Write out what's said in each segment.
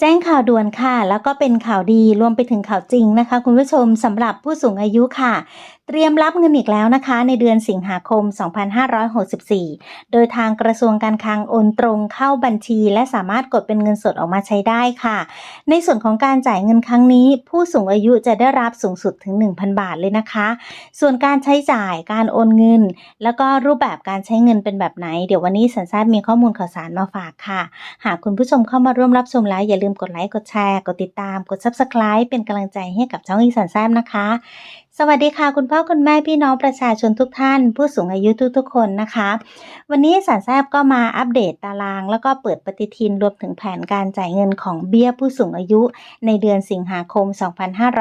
แจ้งข่าวด่วนค่ะ แล้วก็เป็นข่าวดีรวมไปถึงข่าวจริงนะคะ คุณผู้ชมสำหรับผู้สูงอายุค่ะ เตรียมรับเงินอีกแล้วนะคะ ในเดือนสิงหาคม 2564 โดยทางกระทรวงการคลังโอนตรงเข้าบัญชี และสามารถกดเป็นเงินสดออกมาใช้ได้ค่ะ ในส่วนของการจ่ายเงินครั้งนี้ ผู้สูงอายุจะได้รับสูงสุดถึง 1,000 บาทเลยนะคะ ส่วนการใช้จ่ายการโอนเงิน แล้วก็รูปแบบการใช้เงินเป็นแบบไหน เดี๋ยววันนี้สันแซบมีข้อมูลข่าวสารมาฝากค่ะ หากคุณผู้ชมเข้ามาร่วมรับชมแล้วอย่าลืมกดไลค์กดแชร์กดติดตามกด Subscribe เป็นกำลังใจให้กับช่องอีสานแซมนะคะ สวัสดีค่ะคุณพ่อคุณแม่พี่น้องประชาชนทุกท่าน ผู้สูงอายุทุกๆคนนะคะ วันนี้สารแซบก็มาอัปเดตตาราง แล้วก็เปิดปฏิทินรวมถึงแผนการจ่ายเงินของเบี้ยผู้สูงอายุ ในเดือนสิงหาคม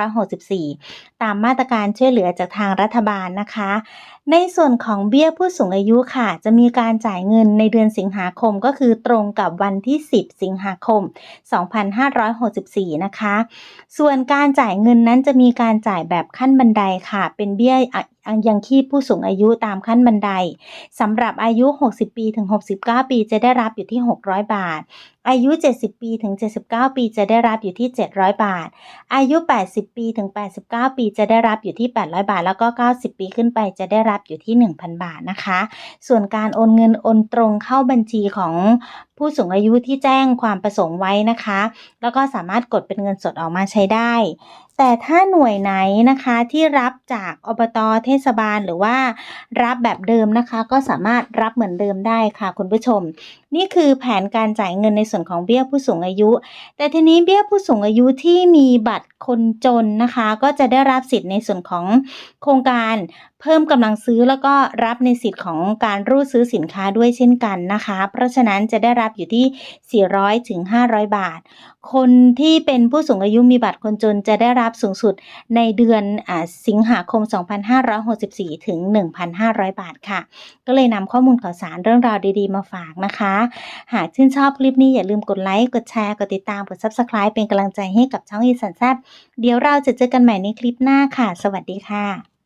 2564 ตามมาตรการช่วยเหลือจากทางรัฐบาลนะคะ ในส่วนของเบี้ยผู้สูงอายุค่ะ จะมีการจ่ายเงินในเดือนสิงหาคมก็คือตรงกับวันที่ 10 สิงหาคม 2564 นะคะ ส่วนการจ่ายเงินนั้นจะมีการจ่ายแบบขั้นบันไดค่ะ เป็นเบี้ยยังชีพผู้สูงอายุตามขั้นบันไดสำหรับอายุ 60 ปีถึง 69 ปีจะได้รับอยู่ที่ 600 บาท อายุ 70 ปีถึง 79 ปีจะได้รับอยู่ที่ 700 บาท อายุ 80 ปีถึง 89 ปีจะได้รับอยู่ที่ 800 บาท แล้วก็ 90 ปีขึ้นไปจะได้รับอยู่ที่ 1,000 บาทนะคะ ส่วนการโอนเงินโอนตรงเข้าบัญชีของผู้สูงอายุที่แจ้งความประสงค์ไว้นะคะ แล้วก็สามารถกดเป็นเงินสดออกมาใช้ได้ แต่ถ้าหน่วยไหนนะคะที่รับจากอบตเทศบาลหรือว่ารับแบบเดิมนะคะ ก็สามารถรับเหมือนเดิมได้ค่ะคุณผู้ชมนี่คือแผนการจ่ายเงินในส่วนของเบี้ยผู้สูงอายุ แต่ทีนี้เบี้ยผู้สูงอายุที่มีบัตรคนจนนะคะ ก็จะได้รับสิทธิ์ในส่วนของโครงการเพิ่มกำลังซื้อแล้วก็รับในสิทธิ์ของการรูดซื้อสินค้าด้วยเช่นกันนะคะ เพราะฉะนั้นจะได้รับอยู่ที่ 400ถึง500 บาท คนที่เป็นผู้สูงอายุมีบัตรคนจนจะได้รับสูงสุดในเดือนอาสิงหาคม 2564 ถึง 1,500 บาทค่ะ ก็เลยนำข้อมูลข่าวสารเรื่องราวดีๆ มาฝากนะคะหากชื่นชอบคลิปนี้อย่าลืมกดไลค์ กดแชร์ กดติดตาม กด Subscribe เป็นกำลังใจให้กับช่องอีสันแซบเดี๋ยวเราจะเจอกันใหม่ในคลิปหน้าค่ะ สวัสดีค่ะ